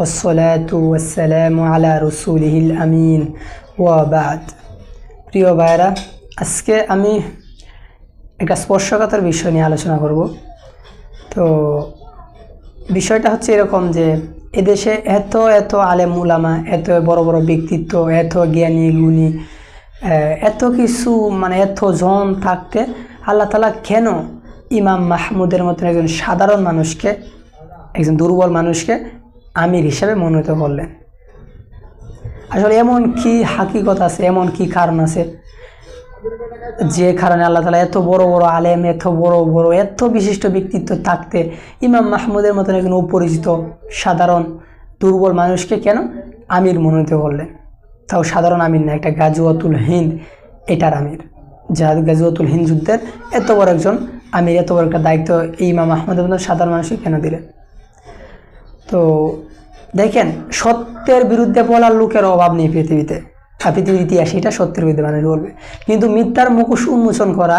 والصلاة والسلام على رسوله الأمين وبعد প্রিয় ভাইরা আজকে আমি একটা স্পর্শকাতর বিষয় নিয়ে আলোচনা করব তো বিষয়টা হচ্ছে এরকম যে এদেশে এত এত আলেম উলামা এত বড় বড় ব্যক্তিত্ব এত জ্ঞানী গুণী আহ, এত কিছু মানে এত জন থাকতে আল্লাহ তালা কেন ইমাম মাহমুদের মতন একজন সাধারণ মানুষকে একজন দুর্বল মানুষকে আমির হিসাবে মনোনীত করলেন। আসলে এমন কি হাকিকত আছে, এমন কি কারণ আছে? যে কারণে আল্লাহ তালা এত বড় বড় আলেম, এত বড় বড়, এত বিশিষ্ট ব্যক্তিত্ব থাকতে ইমাম মাহমুদের মতন একজন অপরিচিত, সাধারণ, দুর্বল মানুষকে কেন আমির মনোনীত করলেন? তাও সাধারণ আমির না, একটা গাজুয়াতুল হিন্দ, এটার আমির। যা গাজুয়াতুল হিন্দ যুদ্ধের এত বড় একজন আমির, এত বড় একটা দায়িত্ব ইমাম আহমদের মতন সাধারণ মানুষকে কেন দিলেন? তো দেখেন, সত্যের বিরুদ্ধে বলার লোকের অভাব নেই পৃথিবীতে। পৃথিবীর ইতিহাসে, এটা সত্যের বিরুদ্ধে মানুষ বলবে। কিন্তু মিথ্যার মুখোশ উন্মোচন করা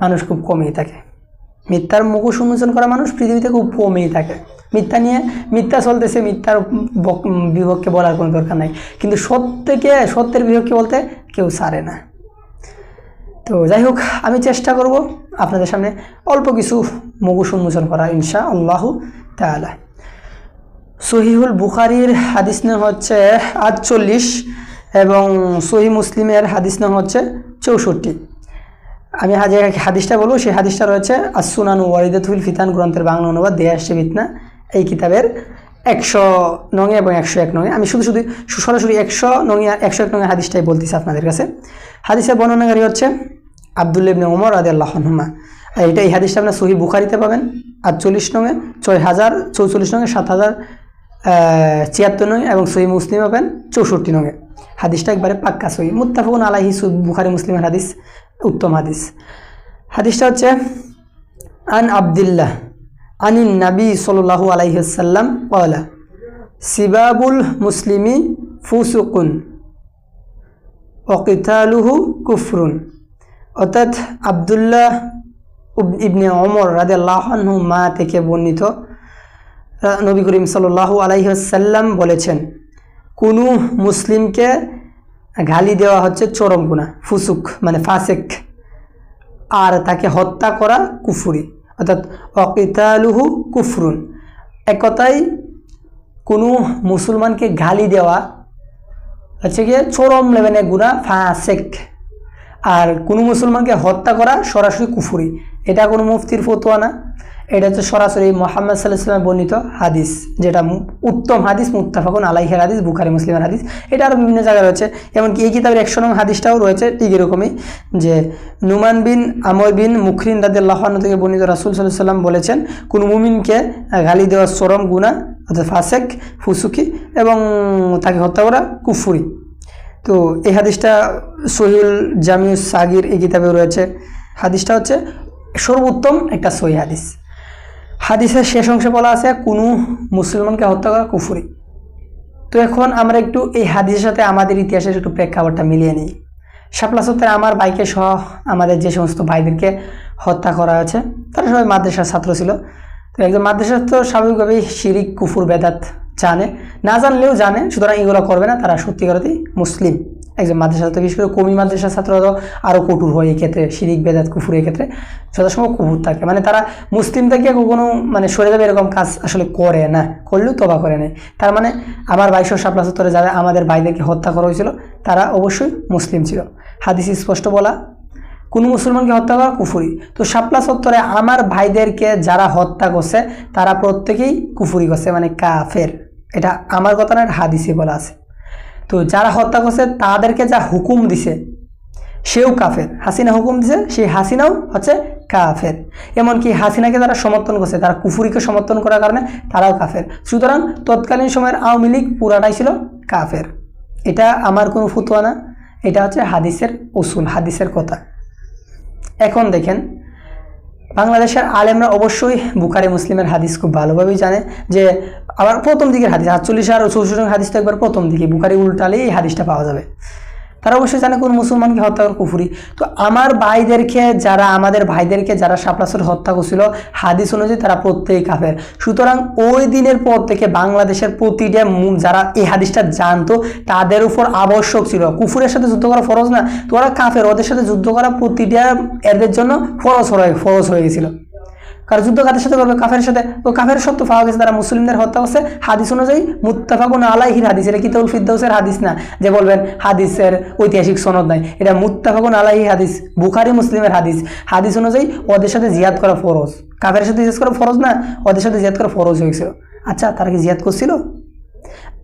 মানুষ খুব কমই থাকে। মিথ্যার মুখোশ উন্মোচন করা মানুষ পৃথিবীতে খুব কমই থাকে। মিথ্যা নিয়ে মিথ্যা চলতেছে, মিথ্যার বিপক্ষে বলার কোনো দরকার নাই। কিন্তু সত্যকে, সত্যের বিপক্ষে বলতে কেউ ছাড়ে না। তো যাই হোক, আমি চেষ্টা করব আপনাদের সামনে অল্প কিছু মুখোশ উন্মোচন করা ইনশা আল্লাহ তালা সহিহুল বুখারির হাদিস নাম হচ্ছে আটচল্লিশ এবং সহি মুসলিমের হাদিস নাম হচ্ছে চৌষট্টি। আমি হাজে হাদিসটা বলব, সেই হাদিসটা রয়েছে আসুনান ওয়ারিদাতুল ফিতান গ্রন্থের বাংলা অনুবাদ, দেয়া আসছে বিতনা এই কিতাবের একশো নঙে এবং একশো এক নঙে আমি শুধু শুধু সরাসরি একশো নঙে একশো এক নঙে হাদিসটাই বলতেছি আপনাদের কাছে। হাদিসের বর্ণনাকারী হচ্ছে আবদুল্লা ইবনে ওমর আদি আল্লাহ হুমা এইটা এই হাদিসটা আপনার সহি বুখারিতে পাবেন, আটচল্লিশ নঙে ছয় হাজার, চৌচল্লিশ নঙে সাত হাজার ছিয়াত্তর নয় এবং সহি মুসলিম পাবেন চৌষট্টি নঙে হাদিসটা একবারে পাক্কা সহি। মুত্তাফুন আলাহি সুদ বুখারি মুসলিমের হাদিস, উত্তম হাদিস। হাদিসটা হচ্ছে, আন আবদুল্লাহ, আনিন নাবী সাল্লাল্লাহু আলাইহি সাল্লাম কলা সিবাবুল মুসলিমি ফুসুকুন ওকিতালুহু কুফরুন। অর্থাৎ আবদুল্লাহ ইবনে অমর রাদে আল্লাহনহু মা থেকে বর্ণিত নবী করিম সাল্লাল্লাহু আলাইহি সাল্লাম বলেছেন, কোনো মুসলিমকে গালি দেওয়া হচ্ছে চরম গুণা ফুসুক মানে ফাসেক। আর তাকে হত্যা করা কুফুরি, অর্থাৎ অকিতালুহু কুফরুন। এক কথায়, কোনো মুসলমানকে গালি দেওয়া হচ্ছে গিয়ে চরম লেভেলের গুণা ফাসেক। আর কোনো মুসলমানকে হত্যা করা সরাসরি কুফুরি, এটা কোনো মুফতির ফতোয়া না। এটা হচ্ছে সরাসরি মোহাম্মদ সাল্লাহ সাল্লামের বর্ণিত হাদিস, যেটা উত্তম হাদিস, মুত্তাফাকুন আলাইহের হাদিস, বুখারি, মুসলিমের হাদিস। এটা আরও বিভিন্ন জায়গায় রয়েছে। এমনকি এই কিতাবের একশো নং হাদিসটাও রয়েছে ঠিক এরকমই, যে নুমান বিন আমর বিন মুখরিন রাদিল্লাহ থেকে বর্ণিত রাসুল সাল্লাহ সাল্লাম বলেছেন, কোনো মুমিনকে গালি দেওয়া চরম গুণা অর্থাৎ ফাসেক, ফুসুকি এবং তাকে হত্যা করা কুফুরি। তো এই হাদিসটা সহিউল জামিউ সাগির এই কিতাবেও রয়েছে। হাদিসটা হচ্ছে সর্বোত্তম একটা সহি হাদিস। হাদিসের শেষ অংশে বলা আছে, কোনো মুসলমানকে হত্যা করা কুফুরি। তো এখন আমরা একটু এই হাদিসের সাথে আমাদের ইতিহাসের একটু প্রেক্ষাপটটা মিলিয়ে নিই। শাপলা সত্তরে আমার বাইকে সহ আমাদের যে সমস্ত ভাইদেরকে হত্যা করা হয়েছে, তারা সবাই মাদ্রাসার ছাত্র ছিল। তো একজন মাদ্রাসা তো স্বাভাবিকভাবেই শিরিক, কুফুর, বেদাত জানে। না জানলেও জানে, সুতরাং এগুলো করবে না, তারা সত্যিকারতেই মুসলিম। একজন মাদ্রাসা ছাত্র বিশেষ করে কমি মাদ্রাসার ছাত্ররা আরও কঠোর হয় এই ক্ষেত্রে, শিরিক, বেদাত, কুফুর এই ক্ষেত্রে। যথাসম্ভব কুফুর থাকে। মানে তারা মুসলিম থেকে কখনো মানে সরে যাবে এরকম কাজ আসলে করে না, করলেও তবা করে নেয় তার মানে আমার বাইশ শাপলা সত্তরে যারা আমাদের ভাইদেরকে হত্যা করা হয়েছিল, তারা অবশ্যই মুসলিম ছিল। হাদিস স্পষ্ট বলা, কোনো মুসলমানকে হত্যা করা কুফুরি। তো শাপলা সত্তরে আমার ভাইদেরকে যারা হত্যা করছে, তারা প্রত্যেকেই কুফুরি করছে মানে কাফের। এটা আমার কথা না হাদিসে বলা আছে। তো যারা হত্যা করছে, তাদেরকে যা হুকুম দিছে, সেও কাফের। হাসিনা হুকুম দিছে, সেই হাসিনাও হচ্ছে কাফের। এমনকি হাসিনাকে তারা সমর্থন করছে, তারা কুফুরিকে সমর্থন করার কারণে তারাও কাফের। সুতরাং তৎকালীন সময়ের আওয়ামী লীগ পুরাটাই ছিল কাফের। এটা আমার কোনো ফুতোয়া না, এটা হচ্ছে হাদিসের উসুল, হাদিসের কথা। এখন দেখেন বাংলাদেশের আলেমরা অবশ্যই বুখারি মুসলিমের হাদিস খুব ভালোভাবেই জানে যে আবার প্রথম দিকের হাদিস, আটচল্লিশ আর চৌষট্টি হাদিস তো একবার প্রথম দিকে, বুখারি উল্টালেই এই হাদিসটা পাওয়া যাবে। তারা অবশ্যই জানে কোন মুসলমানকে হত্যা করে কুফুরি। তো আমার ভাইদেরকে যারা, আমাদের ভাইদেরকে যারা শাপলাসের হত্যা করছিল, হাদিস অনুযায়ী তারা প্রত্যেকেই কাফের। সুতরাং ওই দিনের পর থেকে বাংলাদেশের প্রতিটা যারা এই হাদিসটা জানতো, তাদের উপর আবশ্যক ছিল। কুফুরের সাথে যুদ্ধ করা ফরজ না, তো ওরা কাফের। ওদের সাথে যুদ্ধ করা প্রতিটা এদের জন্য ফরজ হয়ে ফরজ হয়ে গেছিল। কারণ যুদ্ধ কাদের সাথে করবে কাফের সাথে তো কাফের সত্য পাওয়া গেছে, তারা মুসলিমদের হত্যা করছে। হাদিস অনুযায়ী মুত্তাফাকুন আলাইহির হাদিস, এটা কিতাবুল ফিদ্দাউসের হাদিস না, যে বলবেন হাদিসের ঐতিহাসিক সনদ নাই। এটা মুত্তাফাকুন আলাইহি হাদিস, বুখারি মুসলিমের হাদিস। হাদিস অনুযায়ী ওদের সাথে জিয়াদ করা ফরজ। কাফের সাথে জিয়াদ করা ফরজ না, ওদের সাথে জিয়াদ করা ফরজ হয়েছিল। আচ্ছা তারা কি জিয়াদ করছিল?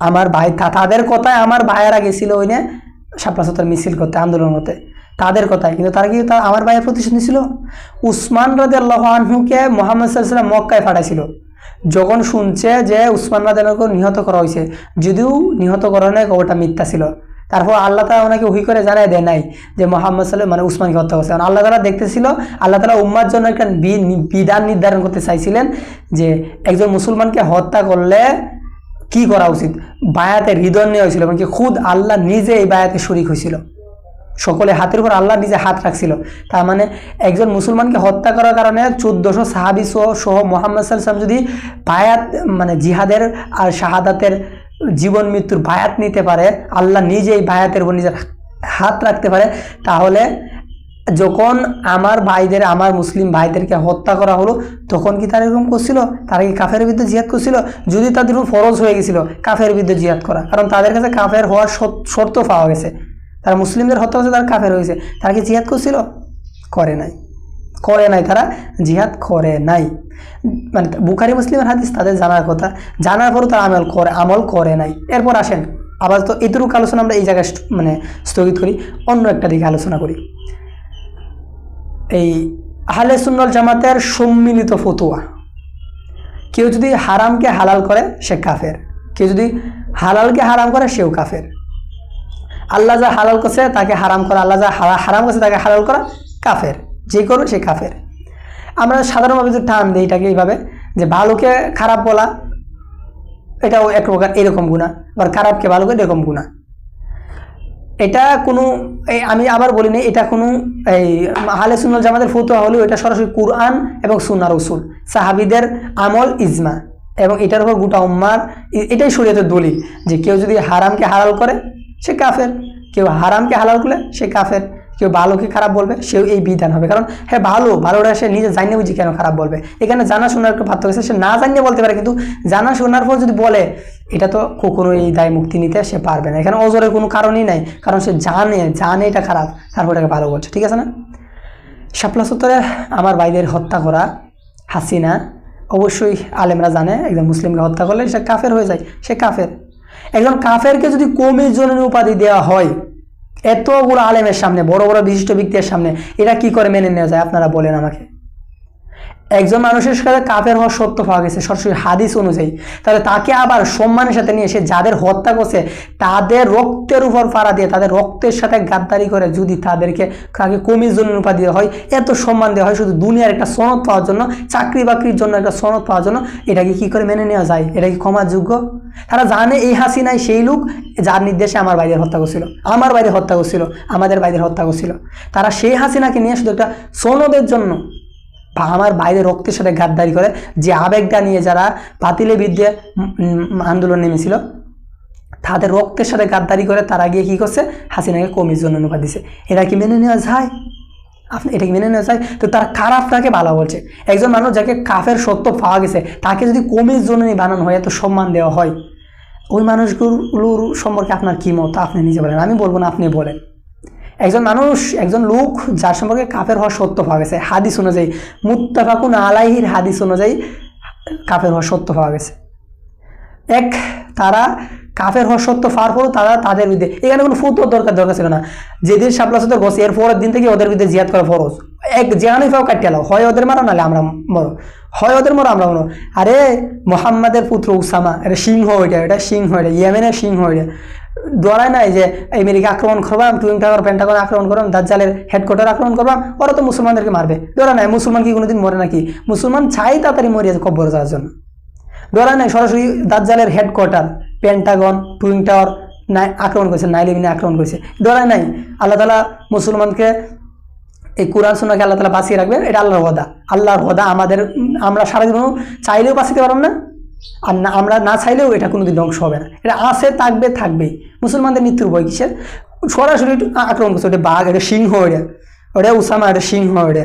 আমার ভাই তাদের কথায় আমার ভাইয়েরা গেছিল ওই নিয়ে শাপলা সত্তর মিছিল করতে, আন্দোলন করতে। তাদের কথায় কিন্তু তারা কি আমার ভাইয়ের প্রতিশোধ নিছিল? উসমান রাদে আল্লাহ আনহুকে মোহাম্মদ সাল্লাম মক্কায় পাঠাইছিল। যখন শুনছে যে উসমান রাদেনকে নিহত করা হয়েছে, যদিও নিহত করানো খবরটা মিথ্যা ছিল। তারপর আল্লাহ তালা ওনাকে উহি করে জানাই দেয় নাই যে মোহাম্মদ সাল্লাম মানে উসমানকে হত্যা করছে। আল্লাহ তালা দেখতেছিল, আল্লাহ তালা উম্মার জন্য একটা বিধান নির্ধারণ করতে চাইছিলেন যে একজন মুসলমানকে হত্যা করলে কি করা উচিত? বায়াতে হৃদয় নেওয়া হয়েছিল, এমনকি খুদ আল্লাহ নিজে এই বায়াতে শরিক হয়েছিল। সকলে হাতের উপর আল্লাহ নিজে হাত রাখছিল। তার মানে একজন মুসলমানকে হত্যা করার কারণে চোদ্দশো সাহাবি সহ মোহাম্মদ সাল্লাম যদি বায়াত মানে জিহাদের আর শাহাদাতের জীবন মৃত্যুর বায়াত নিতে পারে, আল্লাহ নিজেই বায়াতের উপর নিজের হাত রাখতে পারে, তাহলে যখন আমার ভাইদের, আমার মুসলিম ভাইদেরকে হত্যা করা হলো, তখন কি তারা এরকম করছিল? তারা কি কাফের বিরুদ্ধে জিহাদ করছিল? যদি তাদের ফরজ হয়ে গেছিল, কাফের বিরুদ্ধে জিহাদ করা। কারণ তাদের কাছে কাফের হওয়ার শর্ত পাওয়া গেছে। তারা মুসলিমদের হত্যা করছে তারা কাফের হয়েছে। তারা কি জিহাদ করছিল? করে নাই। করে নাই, তারা জিহাদ করে নাই। মানে বুখারি, মুসলিমের হাদিস, তাদের জানার কথা। জানার পরও তারা আমল করে আমল করে নাই। এরপর আসেন, আবার তো এতটুকু আলোচনা আমরা এই জায়গায় মানে স্থগিত করি, অন্য একটা দিকে আলোচনা করি। এই আহলে সুন্নল জামাতের সম্মিলিত ফতুয়া। কেউ যদি হারামকে হালাল করে, সে কাফের। কেউ যদি হালালকে হারাম করে, সেও কাফের। আল্লাহ যা হালাল করছে তাকে হারাম করা, আল্লাহ যা হারাম করছে তাকে হালাল করা কাফের, যে করবে সে কাফের। আমরা সাধারণভাবে যদি টান দিই এটাকে এইভাবে, যে ভালোকে খারাপ বলা, এটাও এক প্রকার এরকম গুণা আবার খারাপকে ভালো করে এরকম গুণা এটা কোনো, এই আমি আবার বলিনি এটা কোনো, এই হালে সুন্নল জামাতের ফতুয়া হলেও এটা সরাসরি কুরআন এবং সুনার উসুল সাহাবিদের আমল ইজমা, এবং এটার উপর গোটা উম্মার, এটাই শরীয়তের দলিল, যে কেউ যদি হারামকে হারাল করে সে কাফের। কেউ হারামকে হালাল করলে সে কাফের। কেউ ভালোকে খারাপ বলবে, সেও এই বিধান হবে। কারণ হ্যাঁ ভালো ভালোটা সে নিজে জানিয়ে বুঝি কেন খারাপ বলবে। এখানে জানা শোনার একটু পার্থক্য সে না জানিয়ে বলতে পারে, কিন্তু জানা শোনার পর যদি বলে, এটা তো কখনো এই দায় মুক্তি নিতে সে পারবে না। এখানে অজরের কোনো কারণই নাই। কারণ সে জানে জানে এটা খারাপ। তারপর এটাকে ভালো বলছে। ঠিক আছে না? শাপলা সত্তরে আমার ভাইদের হত্যা করা হাসিনা। অবশ্যই আলেমরা জানে, একজন মুসলিমকে হত্যা করলে সে কাফের হয়ে যায়। সে কাফের। একজন কাফেরকে যদি কমির জনের উপাধি দেওয়া হয় এতগুলো আলেমের সামনে, বড় বড় বিশিষ্ট ব্যক্তির সামনে এটা কি করে মেনে নেওয়া যায়? আপনারা বলেন আমাকে। একজন মানুষের সাথে কাফের হওয়ার সত্য পাওয়া গেছে, সরাসরি হাদিস অনুযায়ী। তাহলে তাকে আবার সম্মানের সাথে নিয়ে এসে যাদের হত্যা করছে, তাদের রক্তের উপর পাড়া দিয়ে, তাদের রক্তের সাথে গাদ্দারি করে যদি তাদেরকে কাকে কমির জন্য উপাধি দেওয়া হয়, এত সম্মান দেওয়া হয় শুধু দুনিয়ার একটা সনদ পাওয়ার জন্য, চাকরি বাকরির জন্য একটা সনদ পাওয়ার জন্য, এটাকে কি করে মেনে নেওয়া যায়? এটা কি ক্ষমার যোগ্য? তারা জানে এই হাসিনাই সেই লোক যার নির্দেশে আমার বাইরের হত্যা করছিল, আমার বাইরে হত্যা করছিল, আমাদের বাইরে হত্যা করছিল। তারা সেই হাসিনাকে নিয়ে শুধু একটা সনদের জন্য আমার বাইরে রক্তের সাথে গাদ্দারি করে যে আবেগটা নিয়ে যারা উম, উম, আন্দোলন নেমেছিল তাদের রক্তের সাথে গাদ্দারি করে তারা গিয়ে কী করছে? হাসিনাকে কমির জন্য অনুপাত দিছে। এটা কি মেনে নেওয়া যায়? আপনি এটা কি মেনে নেওয়া যায়? তো তারা খারাপটাকে ভালো বলছে। একজন মানুষ যাকে কাফের সত্য পাওয়া গেছে তাকে যদি কমির জন্য বানানো হয় এত সম্মান দেওয়া হয় ওই মানুষগুলোর সম্পর্কে আপনার কী মত? আপনি নিজে বলেন। আমি বলব না আপনি বলেন। একজন মানুষ, একজন লোক যার সম্পর্কে কাফের হওয়ার সত্য পাওয়া গেছে। হাদিস অনুযায়ী, মুত্তাফাকুন আলাইহির হাদিস অনুযায়ী কাফের হওয়ার সত্য পাওয়া গেছে। এক, তারা কাফের হওয়ার সত্য পাওয়ার পরও তারা তাদের বিরুদ্ধে, এখানে কোনো ফুটোর দরকার দরকার ছিল না। যেদিন শাপলা সত্য গছে এর পরের দিন থেকে ওদের বিরুদ্ধে জিয়াদ করা ফরজ। এক যেখানে পাও কাটিয়ে লাও, হয় ওদের মারো, নাহলে আমরা মরো। হয় ওদের মরো, আমরা মরো। আরে, মোহাম্মদের পুত্র উসামা, এটা সিংহ ওইটা এটা সিংহ এটা, ইয়েমেনের সিংহ ওইটা ডরায় নাই যে আমেরিকা আক্রমণ করবাম টুইং টাওয়ার পেন্টাগন আক্রমণ করবাম দাজ্জালের হেডকোয়ার্টার আক্রমণ করবাম। ওরা তো মুসলমানদেরকে মারবে। ডরা নাই, মুসলমান কি কোনোদিন মরে নাকি? মুসলমান চাই তাড়াতাড়ি মরিয়ে কব্বর যাওয়ার জন্য। ডরা নাই, সরাসরি দাজ্জালের হেডকোয়ার্টার পেন্টাগন টুইং টাওয়ার নাই, আক্রমণ করেছে নাইল ইবিনে আক্রমণ করেছে। ডরায় নাই, আল্লাহ তালা মুসলমানকে এই কোরআন সোনাকে আল্লাহ তালা বাঁচিয়ে রাখবেন, এটা আল্লাহর হদা আল্লাহর হদা আমাদের, আমরা সারা চাইলেও বাঁচাতে পারব না। আর না আমরা না চাইলেও এটা কোনোদিন ধ্বংস হবে না। এটা আছে থাকবে থাকবেই। মুসলমানদের মৃত্যুর বই কিসের? সরাসরি আক্রমণ করছে ওটা বাঘ এটা সিংহ ওটা। ওটা উসামা এটা সিংহ ওটা।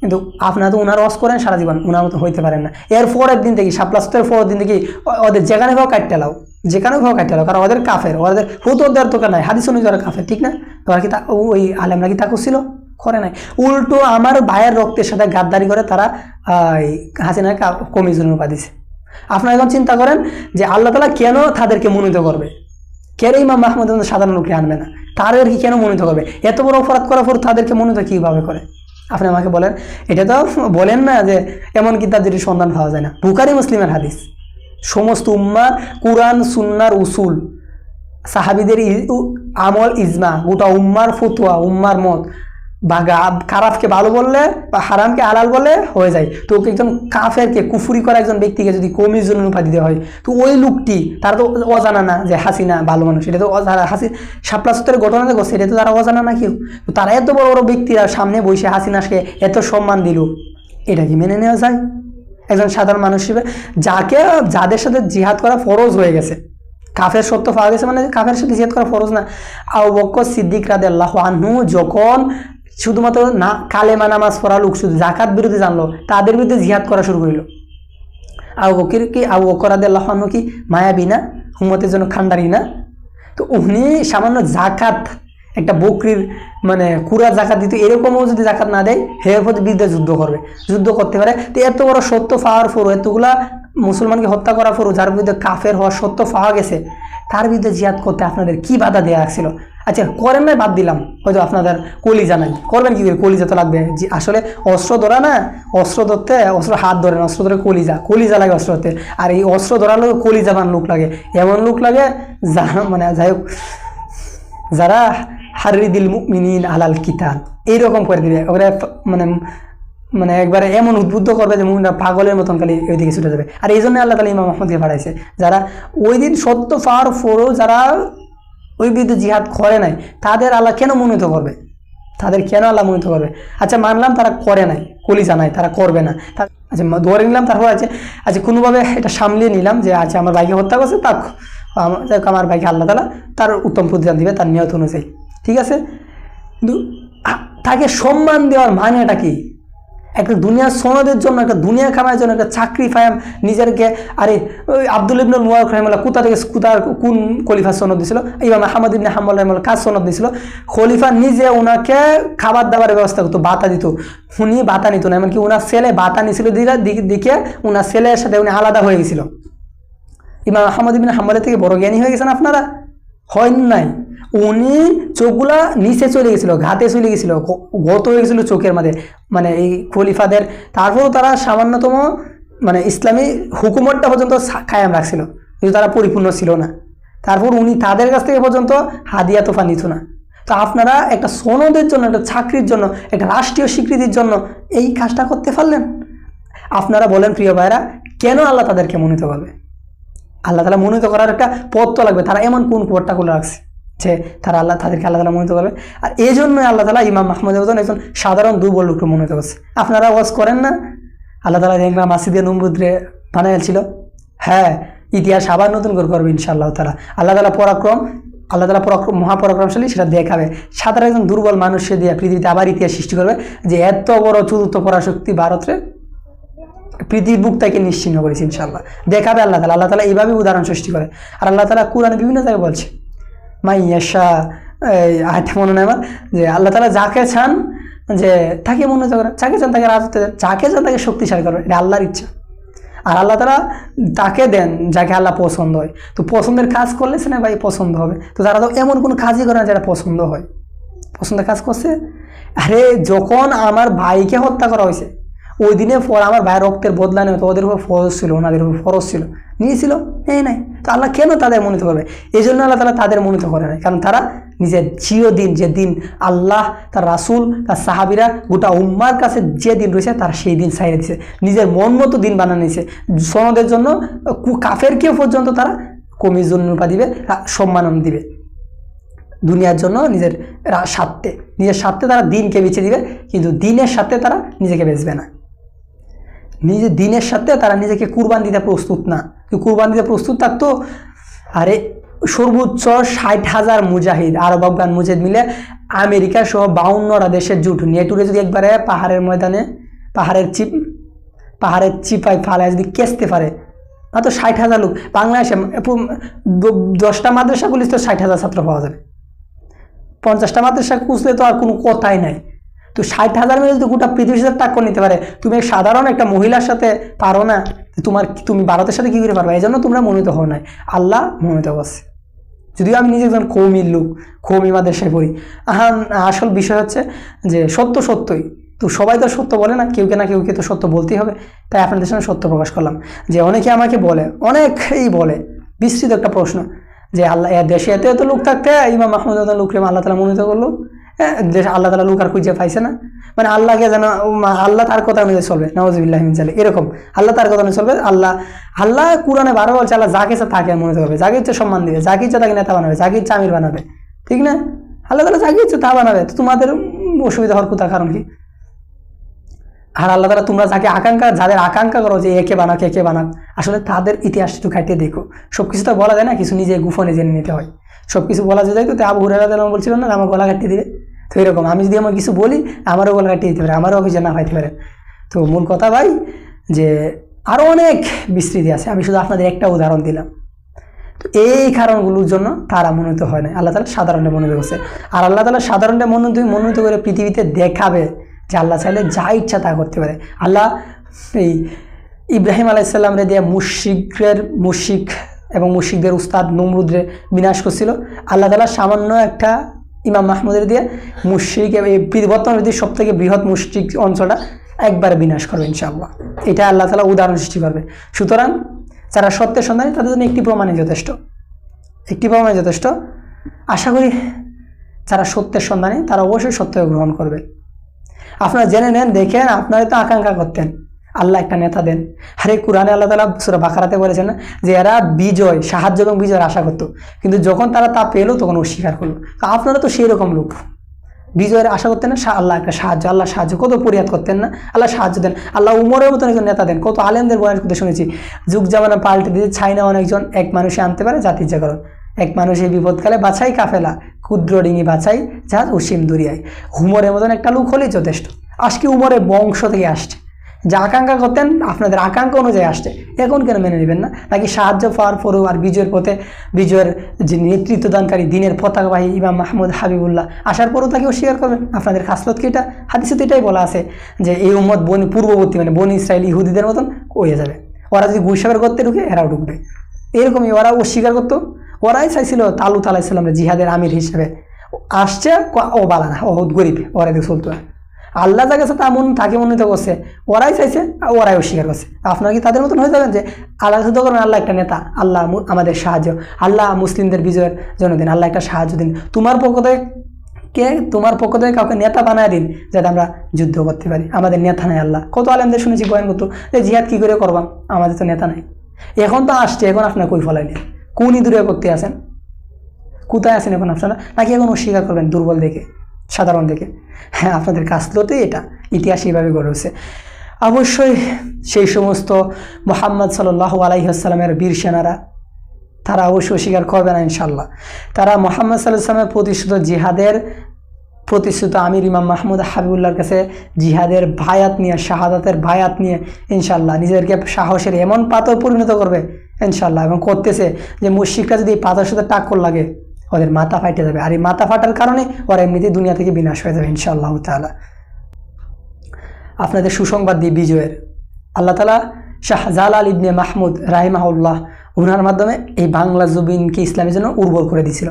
কিন্তু আপনারা তো ওনার রস করেন সারা জীবন ওনার মতো হইতে পারেন না। এর পরের দিন থেকে সাপ্লাস্তের পরের দিন থেকে ওদের যেখানে ভাও কাটতে লাও যেখানে ভাও কাটতে লাও কারণ ওদের কাফের ওদের হুতোদের তো নাই? হাদিস অনুযায়ী ওরা কাফের ঠিক না? তোরা কি তা ওই আলেমরা কি তা করছিল করে নাই। উল্টো আমার ভাইয়ের রক্তের সাথে গাদ্দারি করে তারা আহ, এই হাসিনা কমিশনের উপাধি দিছে। আপনারা এখন চিন্তা করেন যে আল্লাহ তালা কেন তাদেরকে মনোনীত করবে? কেন ইমাম মাহমুদ সাধারণ লোককে আনবে না? তাদের কি কেন মনোনীত করবে? এত বড় অপরাধ করার পর তাদেরকে মনোনীত কীভাবে করে? আপনি আমাকে বলেন, এটা তো বলেন না যে এমন কিতাব যেটি সন্ধান পাওয়া যায় না। বুকারি মুসলিমের হাদিস। সমস্ত উম্মার কোরআন, সুন্নার উসুল, সাহাবিদের আমল, ইজমা, গোটা উম্মার ফতুয়া, উম্মার মত খারাপকে ভালো বললে বা হারামকে আলাল বলে হয়ে যায়। তো একজন কাফেরকে কুফুরি করা একজন ব্যক্তিকে যদি কমির জন্য উপাধি দেওয়া হয়, তো ওই লোকটি তারা তো অজানা না যে হাসিনা ভালো মানুষ। এটা তো হাসি, শাপলা ঘটনা দেখো, সেটা তো তারা অজানা না কেউ। তারা এত বড় বড় ব্যক্তিরা সামনে বসে হাসিনাকে এত সম্মান দিল, এটা কি মেনে নেওয়া যায়? একজন সাধারণ মানুষ হিসেবে যাকে, যাদের সাথে জিহাদ করা ফরজ হয়ে গেছে। কাফের সত্য পাওয়া গেছে মানে কাফের সাথে জিহাদ করা ফরজ না। আউ সিদ্দিক রাদে আল্লাহ আনহু যখন শুধুমাত্র না কালেমা নামাজ পড়া লোক শুধু জাকাত বিরোধী জানলো, তাদের বিরুদ্ধে জিহাদ করা শুরু করিল। আবু বকির কি, আবু বকর রাদে কি মায়াবী না? হুমতের জন্য খান্ডারি না? তো উনি সামান্য জাকাত একটা বকরির মানে কুড়া জাকাত দিত, এরকমও যদি জাকাত না দেয় হের প্রতি বিরুদ্ধে যুদ্ধ করবে। যুদ্ধ করতে পারে। তো এত বড় সত্য পাওয়ার পরও এতগুলা মুসলমানকে হত্যা করার পরও যার বিরুদ্ধে কাফের হওয়ার সত্য পাওয়া গেছে, তার বিরুদ্ধে জিয়াদ করতে আপনাদের কি বাধা দেওয়া ছিল আচ্ছা করেন নাই, বাদ দিলাম। হয়তো আপনাদের কলিজা নাই করবেন কি করে? কলিজা তো লাগবে। যে আসলে অস্ত্র ধরা না, অস্ত্র ধরতে, অস্ত্র হাত ধরে না, অস্ত্র ধরে কলিজা। কলিজা লাগে অস্ত্র ধরতে। আর এই অস্ত্র ধরার লোক কলিজা বান লোক লাগে। এমন লোক লাগে যা মানে যাই হোক, যারা হারিদিল মুমিনিন আলাল কিতাল এইরকম করে দিবে। ওরা মানে মানে একবারে এমন উদ্বুদ্ধ করবে যে মুমিনরা পাগলের মতন খালি ওইদিকে ছুটে যাবে। আর এই জন্য আল্লাহ তালা ইমাম মোহাম্মদকে পাঠাইছে। যারা ওই দিন সত্য পাওয়ার পরও যারা ওই বিরুদ্ধে জিহাদ করে নাই। তাদের আল্লাহ কেন মনোনীত করবে? তাদের কেন আল্লাহ মনোনীত করবে? আচ্ছা মানলাম তারা করে নাই, কলিজা নাই, তারা করবে না। আচ্ছা ধরে নিলাম, তারপর আছে আচ্ছা কোনোভাবে এটা সামলিয়ে নিলাম যে আচ্ছা আমার ভাইকে হত্যা করছে তা আমার ভাইকে আল্লাহ তালা তার উত্তম প্রতিদান দিবে, তার নিয়ত অনুযায়ী। ঠিক আছে? কিন্তু তাকে সম্মান দেওয়ার মানেটা কি? একটা দুনিয়ার সনদের জন্য, একটা দুনিয়া কামার জন্য, একটা চাকরি ফায়াম নিজেরকে, আরে ওই আব্দুল ইবনুল মুয়াক রহমাল্লাহ কোথা থেকে কোথার কোন খলিফা সনদ দিছিল? ইমাম আহমদ ইবনে হাম্মল রহমাল্লাহ কাজ সনদ দিছিল? খলিফা নিজে ওনাকে খাবার দাবারের ব্যবস্থা করতো, বাতা দিত। উনি বাতা নিত না, এমনকি ওনার ছেলে বাতা নিছিল দিকে দিকে ওনার ছেলের সাথে উনি আলাদা হয়ে গেছিল। ইমাম আহমদ ইবিন হাম্বলের থেকে বড় জ্ঞানী হয়ে গেছেন আপনারা? হয় নাই। উনি চোখগুলা নিচে চলে গেছিল, ঘাতে চলে গেছিল গত হয়ে গেছিল চোখের মাঝে মানে এই খলিফাদের। তারপরও তারা সামান্যতম মানে ইসলামী হুকুমতটা পর্যন্ত কায়েম রাখছিল, কিন্তু তারা পরিপূর্ণ ছিল না। তারপর উনি তাদের কাছ থেকে পর্যন্ত হাদিয়া তোফা নিত না। তো আপনারা একটা সনদের জন্য, একটা চাকরির জন্য, একটা রাষ্ট্রীয় স্বীকৃতির জন্য এই কাজটা করতে পারলেন? আপনারা বলেন, প্রিয় ভাইরা কেন আল্লাহ তাদেরকে মনোনীত করবে? আল্লাহ তালা মনোনীত করার একটা পথ তো লাগবে, তারা এমন কোন পথটা খুলে রাখছে? যে তারা আল্লাহ তাদেরকে আল্লাহ তালা মনোনীত করবে। আর এই জন্যই আল্লাহ তালা ইমাম মাহমুদ একজন একজন সাধারণ দুর্বল লোককে মনোনীত করছে। আপনারা ওয়াজ করেন না? আল্লাহ তালা দেখলাম মাসিদে নমরুদ্রে বানাইছিল হ্যাঁ ইতিহাস আবার নতুন করে করবে ইনশাআল্লাহ তালা। আল্লাহ তালা পরাক্রম, আল্লাহ তালা পরাক্রম, মহাপরাক্রমশালী সেটা দেখাবে। সাধারণ একজন দুর্বল মানুষকে দিয়ে পৃথিবীতে আবার ইতিহাস সৃষ্টি করবে যে এত বড় চতুর্থ পরাশক্তি ভারতের পৃথিবীর বুক তাকে নিশ্চিন্ন করেছে ইনশাল্লাহ দেখাবে আল্লাহ তালা। আল্লাহ তালা এইভাবে উদাহরণ সৃষ্টি করে। আর আল্লাহ তালা কোরআনে বিভিন্ন জায়গায় বলছে মাই ইয়াশা আয়টা মনে নেই আমার যে আল্লাহ তালা যাকে চান, যে তাকে মনে করে যাকে চান তাকে রাজত্ব দেন, যাকে চান তাকে শক্তিশালী করবে এটা আল্লাহর ইচ্ছা। আর আল্লাহ তারা তাকে দেন যাকে আল্লাহ পছন্দ হয়। তো পছন্দের কাজ করলে সে না ভাই পছন্দ হবে। তো তারা তো এমন কোনো কাজই করে না যেটা পছন্দ হয়। পছন্দের কাজ করছে। আরে যখন আমার ভাইকে হত্যা করা হয়েছে ওই দিনে পর আমার ভাইয়ের রক্তের বদলা নেই ওদের উপর ফরজ ছিল, ওনাদের উপর ফরজ ছিল। নিয়েছিল? নেই নাই। তো আল্লাহ কেন তাদের মনোনীত করবে? এই জন্য আল্লাহ তালা তাদের মনোনীত করে না কারণ তারা নিজের চিরদিন যে দিন আল্লাহ, তার রাসুল, তার সাহাবিরা, গোটা উম্মার কাছে যে দিন রয়েছে, তার সেই দিন সাইরে দিছে। নিজের মন মতো দিন বানানো নিয়েছে। সনদের জন্য কু- কাফেরকেও পর্যন্ত তারা কমির জন্য দিবে সম্মানন দিবে। দুনিয়ার জন্য নিজের স্বার্থে। নিজের স্বার্থে তারা দিনকে বেছে দিবে, কিন্তু দিনের সাথে তারা নিজেকে বেচবে না। নিজের দিনের সাথে তারা নিজেকে কুরবান দিতে প্রস্তুত না। তো কুরবান দিতে প্রস্তুত থাকতো? আরে, সর্বোচ্চ ষাট হাজার মুজাহিদ, আরব, আফগান মুজাহিদ মিলে আমেরিকা সহ বাউন্নটা দেশের জুট নিয়ে। টুরে যদি একবারে পাহাড়ের ময়দানে, পাহাড়ের চিপ, পাহাড়ের চিপাই ফালায়, যদি কেসতে পারে, মাত্র ষাট হাজার লোক। বাংলাদেশে দশটা মাদ্রাসা খুলিস তো ষাট হাজার ছাত্র পাওয়া যাবে। পঞ্চাশটা মাদ্রাসা খুঁজলে তো আর কোনো কথাই নাই। তো ষাট হাজার মিলে যদি গোটা পৃথিবীর সাথে টাক্কর নিতে পারে তুমি সাধারণ একটা মহিলার সাথে পারো না তোমার তুমি ভারতের সাথে কী করে পারবে? এই জন্য তোমরা মনোনীত হও নাই। আল্লাহ মনোনীত করছে যদিও আমি নিজে একজন কৌমির লোক কৌমি মাদ্রাসায় পড়ি। আহান আসল বিষয় হচ্ছে যে সত্য সত্যই। তো সবাই তো সত্য বলে না কেউ কে না কেউ কে তো সত্য বলতেই হবে। তাই আপনাদের সামনে সত্য প্রকাশ করলাম। যে অনেকে আমাকে বলে অনেকেই বলে বিস্তৃত একটা প্রশ্ন। যে আল্লাহ দেশে এত এত লোক থাকতে ইমাম মাহমুদ লোকরে আল্লাহ তালা মনোনীত করল। হ্যাঁ, আল্লাহ তালা লোক খুঁজে পাইছে না। মানে আল্লাহকে যেন আল্লাহ তার কথা অনুযায়ী চলবে নওয়াজিবিল্লাহ মিনজালে এরকম, আল্লাহ তার কথা অনুযায়ী চলবে, আল্লাহ আল্লাহ কোরআনে বারো বলছে, আল্লাহ যাকে ইচ্ছা তাকে মনে করবে, যাকে ইচ্ছা সম্মান দিবে, যাকে ইচ্ছা তাকে নেতা বানাবে, যাকে ইচ্ছা আমির বানাবে। ঠিক না? আল্লাহ তালা যাকে ইচ্ছা তা বানাবে। তো তোমাদের অসুবিধা হওয়ার কথা কারণ কি? আর আল্লাহ তালা তোমরা যাকে আকাঙ্ক্ষা, যাদের আকাঙ্ক্ষা করো যে একে বানাক একে বানাক, আসলে তাদের ইতিহাস একটু খাইতে দেখো। সব কিছু তো বলা যায় না, কিছু নিজে গুফনে জেনে নিতে হয়। সব কিছু বলা যায় তো আবু হুরারা বলছিল না আমার গলা কাটিয়ে দিবে। তো এরকম। আমি যদি আমার কিছু বলি, আমারও গলা কাটিয়ে দিতে পারে, আমারও অভিযোগ না পাইতে পারে। তো মূল কথা ভাই, যে আরও অনেক বিস্তৃতি আছে। আমি শুধু আপনাদের একটা উদাহরণ দিলাম। তো এই কারণগুলোর জন্য তারা মনোনীত হয় না আল্লাহ তালা সাধারণে মনোনীত করছে। আর আল্লাহ তালা সাধারণে মনোনীত মনোনীত করে পৃথিবীতে দেখাবে যে আল্লাহ চাইলে যা ইচ্ছা তা করতে পারে। আল্লাহ এই ইব্রাহিম আলাইসাল্লামরে দিয়ে মুশিকের মুশিক এবং মুশিকদের উস্তাদ নমরুদ্রে বিনাশ করছিল। আল্লাহ তালা সামান্য একটা ইমাম মাহমুদের দিয়ে মুশ্রিক বর্তমান পৃথিবীর সব থেকে বৃহৎ মুশিক অঞ্চলটা একবার বিনাশ করবে ইনশাআল্লাহ। এটা আল্লাহ তালা উদাহরণ সৃষ্টি করবে। সুতরাং যারা সত্যের সন্ধানী, তাদের জন্য একটি প্রমাণে যথেষ্ট। একটি প্রমাণে যথেষ্ট। আশা করি যারা সত্যের সন্ধানী, তারা অবশ্যই সত্য গ্রহণ করবে। আপনারা জেনে নেন দেখেন আপনারা তো আকাঙ্ক্ষা করতেন। আল্লাহ একটা নেতা দেন। আরে কোরআনে আল্লাহ তালা সুরা বাকারাতে বলেছেন যে এরা বিজয়, সাহায্য এবং বিজয়ের আশা করতো। কিন্তু যখন তারা তা পেল, তখন অস্বীকার করল। তো আপনারা তো সেই রকম লোক। বিজয়ের আশা করতেন না আল্লাহ একটা সাহায্য, আল্লাহ সাহায্য কত পরিহাদ করতেন না? আল্লাহ সাহায্য দেন। আল্লাহ উমরের মতন একজন নেতা দেন। কত আলেমদের বয়ান করতে শুনেছি। যুগ জামানা পাল্টে দিয়ে চাইনা অনেকজন এক মানুষে আনতে পারে, জাতির জাগরণ এক মানুষের বিপদকালে বাছাই কাফেলা, ক্ষুদ্র ডিঙি বাছাই জাহাজ উসিম দুরিয়ায় হুমরের মতন একটা লোক হলেই যথেষ্ট। আজকে উমরের বংশ থেকে আসছে। যা আকাঙ্ক্ষা করতেন, আপনাদের আকাঙ্ক্ষা অনুযায়ী আসছে। এখন কেন মেনে নেবেন না? নাকি সাহায্য পাওয়ার পরেও আর বিজয়ের পথে, বিজয়ের যে নেতৃত্ব দানকারী দিনের পতাকাবাহী ইমাম মাহমুদ হাবিবুল্লাহ, আসার পরেও তাকে অস্বীকার করবেন? আপনাদের খাসলত কি এটা? হাদিসে তো এটাই বলা আছে যে, এই উম্মত বনি, পূর্ববর্তী মানে বনি ইসরায়েল ইহুদিদের মতন হয়ে যাবে। ওরা যদি গুইসাবের করতে ঢুকে, এরাও ঢুকবে। এরকমই ওরা অস্বীকার করতো। ওরাই চাইছিল তালু তালাইসাল্লামের জিহাদের আমির হিসেবে। আসছে ও বালা ও গরিব, ওরা দিয়ে চলতো না। আল্লাহ যা গেছে তা মন, তাকে মনোনীত করছে। ওরাই চাইছে ওরাই অস্বীকার করছে। আপনারা কি তাদের মতন হয়ে যাবেন যে আল্লাহ শুদ্ধ করবেন, আল্লাহ একটা নেতা, আল্লাহ আমাদের সাহায্য, আল্লাহ মুসলিমদের বিজয়ের জন্য দিন, আল্লাহ একটা সাহায্য দিন। তোমার পক্ষ থেকে কে, তোমার পক্ষ থেকে কাউকে নেতা বানায় দিন, যাতে আমরা যুদ্ধ করতে পারি। আমাদের নেতা নাই আল্লাহ। কত আলেমদের শুনেছি বয়ান করতো যে, জিহাদ কী করে করবাম আমাদের তো নেতা নাই। এখন তো আসছে, এখন আপনার কই ফলাইলেন? কোন ইঁদুরে করতে আসেন কোথায় আছেন এখন আপনারা? নাকি এখন অস্বীকার করবেন দুর্বল দেখে? সাধারণ দেখে হ্যাঁ আপনাদের কাজগুলোতেই এটা। ইতিহাস এইভাবে গড়ে উঠছে। অবশ্যই সেই সমস্ত মোহাম্মদ সাল্লাহ আলাইসাল্লামের বীর সেনারা, তারা অবশ্যই অস্বীকার করবে না ইনশাল্লাহ তারা মোহাম্মদ সাল্লাহ সাল্লামের প্রতিষ্ঠিত জিহাদের, প্রতিষ্ঠিত আমির ইমাম মাহমুদ হাবিবুল্লাহর কাছে জিহাদের ভায়াত নিয়ে, শাহাদাতের ভায়াত নিয়ে ইনশাল্লাহ নিজেদেরকে সাহসের এমন পাথর পরিণত করবে ইনশাল্লাহ এবং করতেছে যে মুশিকরা যদি এই সাথে টাক্কর লাগে ওদের মাথা ফাটে যাবে। আর এই মাথা ফাটার কারণে ওরা এমনিতেই দুনিয়া থেকে বিনাশ হয়ে যাবে, ইনশাআল্লাহ তাআলা। আপনাদের সুসংবাদ দিই বিজয়ের। আল্লাহ তালা শাহজালাল ইবনে মাহমুদ রাহিমাহুল্লাহ উনার মাধ্যমে এই বাংলা জুবিনকে ইসলামের জন্য উর্বর করে দিছিল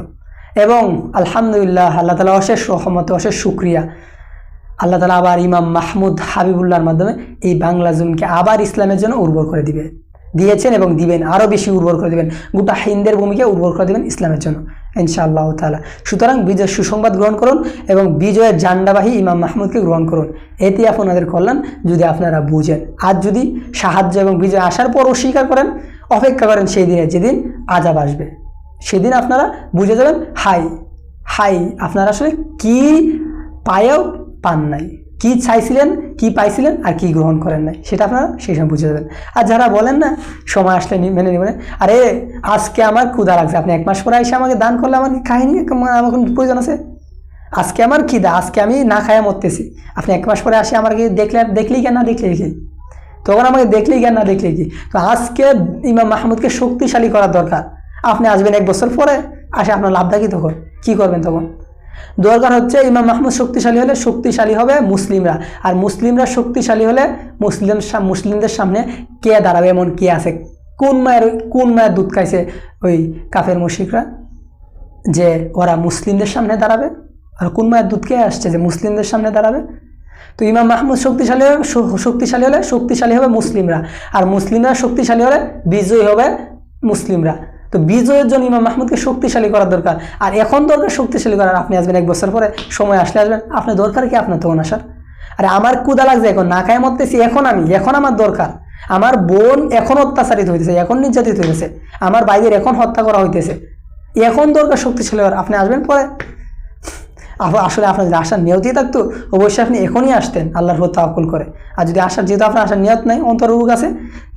এবং আলহামদুলিল্লাহ আল্লাহ তালা অশেষ রহমতে, অশেষ সুক্রিয়া আল্লাহ তালা আবার ইমাম মাহমুদ হাবিবুল্লাহর মাধ্যমে এই বাংলা জমিকে আবার ইসলামের জন্য উর্বর করে দিবে। দিয়েছেন এবং দিবেন, আরও বেশি উর্বর করে দিবেন। গোটা হিন্দের ভূমিকে উর্বর করে দিবেন ইসলামের জন্য। ইনশাআল্লাহ তালা সুতরাং বিজয়ের সুসংবাদ গ্রহণ করুন এবং বিজয়ের জান্ডাবাহী ইমাম মাহমুদকে গ্রহণ করুন। এটি আপনাদের কল্যাণ যদি আপনারা বুঝেন। আর যদি সাহায্য এবং বিজয় আসার পর অস্বীকার করেন, অপেক্ষা করেন সেই দিনে যেদিন আজাব আসবে। সেদিন আপনারা বুঝে যাবেন, হাই হাই, আপনারা আসলে কি পায়েও পান নাই। কি চাইছিলেন, কি পাইছিলেন আর কি গ্রহণ করেন নাই, সেটা আপনারা সেই সময় বুঝে যাবেন। আর যারা বলেন না, সময় আসলে মেনে নেবেন। আরে, আজকে আমার ক্ষুধা লাগছে, আপনি এক মাস পরে এসে আমাকে দান করলে আমার কাহিনী, আমার কোনো প্রয়োজন আছে? আজকে আমার খিদা আজকে আমি না খায়া মরতেছি। আপনি এক মাস পরে আসে আমার কি দেখলে দেখলেই কেন না দেখলেই কি? তখন আমাকে দেখলেই কেন না দেখলেই কি? তো আজকে ইমাম মাহমুদকে শক্তিশালী করার দরকার। আপনি আসবেন এক বছর পরে, আসে আপনার লাভটা কি তখন। কি করবেন তখন? দরকার হচ্ছে ইমাম মাহমুদ শক্তিশালী হলে শক্তিশালী হবে মুসলিমরা। আর মুসলিমরা শক্তিশালী হলে মুসলিম মুসলিমদের সামনে কে দাঁড়াবে, এমন কে আছে? কোন মায়ের কোন মায়ের দুধ খাইছে ওই কাফের মুশিকরা যে ওরা মুসলিমদের সামনে দাঁড়াবে? আর কোন মায়ের দুধ কে আসছে যে মুসলিমদের সামনে দাঁড়াবে? তো ইমাম মাহমুদ শক্তিশালী হবে শক্তিশালী হলে শক্তিশালী হবে মুসলিমরা। আর মুসলিমরা শক্তিশালী হলে বিজয়ী হবে মুসলিমরা। তো বিজয়ের জন্য ইমাম মাহমুদকে শক্তিশালী করার দরকার। আর এখন দরকার শক্তিশালী করার আপনি আসবেন এক বছর পরে, সময় আসলে আসবেন। আপনার দরকার কি আপনার তখন আসার? আরে আমার কুদা লাগছে এখন, না খায় মরতেছি এখন আমি, এখন আমার দরকার। আমার বোন এখন অত্যাচারিত হইতেছে, এখন নির্যাতিত হইতেছে। আমার বাইরের এখন হত্যা করা হইতেছে। এখন দরকার শক্তিশালী হওয়ার। আপনি আসবেন পরে? আসলে আপনার যদি আসার নিয়তই থাকতো, অবশ্যই আপনি এখনই আসতেন, আল্লাহর উপর তাওয়াক্কুল করে। আর যদি আসার, যেহেতু আপনার আসার নিয়ত নাই, অন্তর রোগ আছে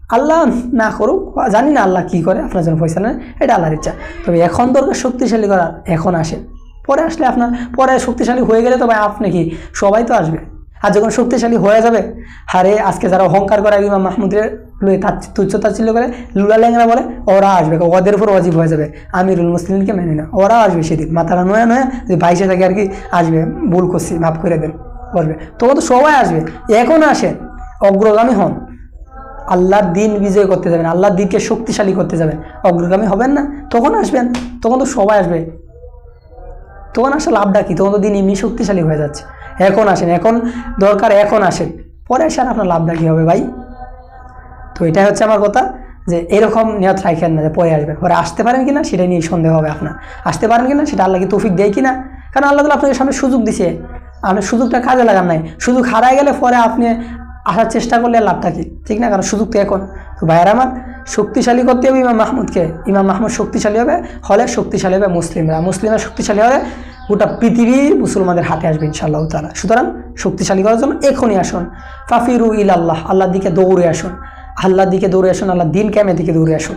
আল্লাহ না করুক জানি না আল্লাহ কি করে, আপনার জন্য পয়সা নেন এটা আল্লাহর ইচ্ছা। তবে এখন দরকার শক্তিশালী করার, এখন আসেন পরে আসলে আপনার, পরে শক্তিশালী হয়ে গেলে তবে আপনি কি, সবাই তো আসবে। আর যখন শক্তিশালী হয়ে যাবে, হারে আজকে যারা অহংকার করে ইমাম মাহমুদের লয়ে তাচ্ছি- তুচ্ছ তাচ্ছিল্য করে, লুলা ল্যাংরা বলে, ওরা আসবে, ওদের উপর অজীব হয়ে যাবে। আমিরুল মুসলিমকে মেনে না ওরা আসবে সেদিন। মাথারা নয়া নয়া, যে বাইশে থাকে আর কি আসবে, ভুল করছি, মাফ করে দেন, বলবে। তখন তো সবাই আসবে, এখন আসেন, অগ্রগামী হন। আল্লাহর দিন বিজয় করতে যাবেন, আল্লাহর দিনকে শক্তিশালী করতে যাবেন। অগ্রগামী হবেন না, তখন আসবেন, তখন তো সবাই আসবে। তখন আসলে লাভটা কি? তখন তো দিন এমনি শক্তিশালী হয়ে যাচ্ছে। এখন আসেন, এখন দরকার, এখন আসেন। পরে আসেন আপনার লাভটা কী হবে ভাই? তো এটাই হচ্ছে আমার কথা, যে এরকম নিয়ত রাখেন না, যে পরে আসবেন। পরে আসতে পারেন কিনা, সেটা নিয়ে সন্দেহ হবে আপনার। আসতে পারেন কিনা, সেটা আল্লাহকে তৌফিক দেয় কিনা? কারণ আল্লাহ তালা আপনাকে সামনে সুযোগ দিছে। আপনি সুযোগটা কাজে লাগান নাই। সুযোগ হারায় গেলে পরে আপনি আসার চেষ্টা করলে লাভটা কি? ঠিক না? কারণ সুযোগ তো এখন। আমার, শক্তিশালী করতে হবে ইমাম মাহমুদকে। ইমাম মাহমুদ শক্তিশালী হবে, হলে শক্তিশালী হবে মুসলিমরা। মুসলিমরা শক্তিশালী হলে গোটা পৃথিবীর মুসলমানদের হাতে আসবে ইনশাআল্লাহ তারা সুতরাং শক্তিশালী করার জন্য এখনই আসুন। ফাফিরু ইল আল্লাহ আল্লাহর দিকে দৌড়ে আসুন। আল্লাহর দিকে দৌড়ে আসুন আল্লাহ দিন ক্যামের দিকে দৌড়ে আসুন।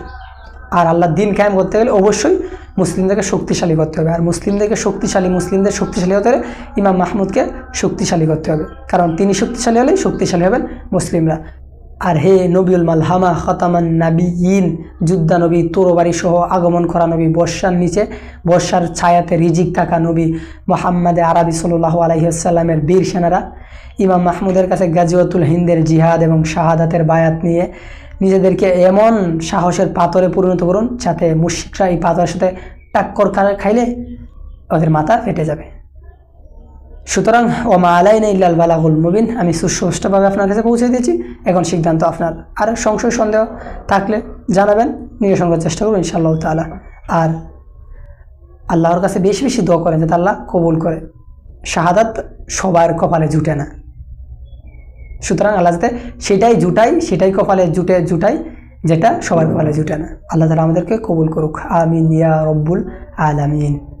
আর আল্লাহর দিন কায়েম করতে গেলে অবশ্যই মুসলিমদেরকে শক্তিশালী করতে হবে। আর মুসলিমদেরকে শক্তিশালী, মুসলিমদের শক্তিশালী হতে হলে ইমাম মাহমুদকে শক্তিশালী করতে হবে। কারণ তিনি শক্তিশালী হলেই শক্তিশালী হবেন মুসলিমরা। আর হে নবিউল মালহামা, খতামান নাবিয়িন, যুদ্ধা নবী তোরবাড়ি সহ আগমন করা নবী, বর্ষার নিচে, বর্ষার ছায়াতে রিজিক থাকা নবী, মোহাম্মদে আরবি সাল্লাহ আলহিহাসাল্লামের বীর সেনারা, ইমাম মাহমুদের কাছে গাজিওয়াতুল হিন্দের জিহাদ এবং শাহাদাতের বায়াত নিয়ে নিজেদেরকে এমন সাহসের পাথরে পরিণত করুন যাতে মুশিকরা এই পাথরের সাথে টাক্কর খাইলে ওদের মাথা ফেটে যাবে। সুতরাং, ওমা আলাইনা ইল্লাল বালাগুল মুবিন, আমি সুস্পষ্টভাবে আপনার কাছে পৌঁছে দিয়েছি। এখন সিদ্ধান্ত আপনার। আর সংশয় সন্দেহ থাকলে জানাবেন নিরসন চেষ্টা করুন ইনশাআল্লাহ তালা আর আল্লাহর কাছে বেশি বেশি দোয়া করেন যাতে আল্লাহ কবুল করে। শাহাদাত সবার কপালে জুটে না। সুতরাং আল্লাহ যাতে সেটাই জুটাই, সেটাই কপালে জুটে, জুটাই, যেটা সবার কপালে জুটে না। আল্লাহ তালা আমাদেরকে কবুল করুক। আমিন ইয়া রব্বুল আলামিন।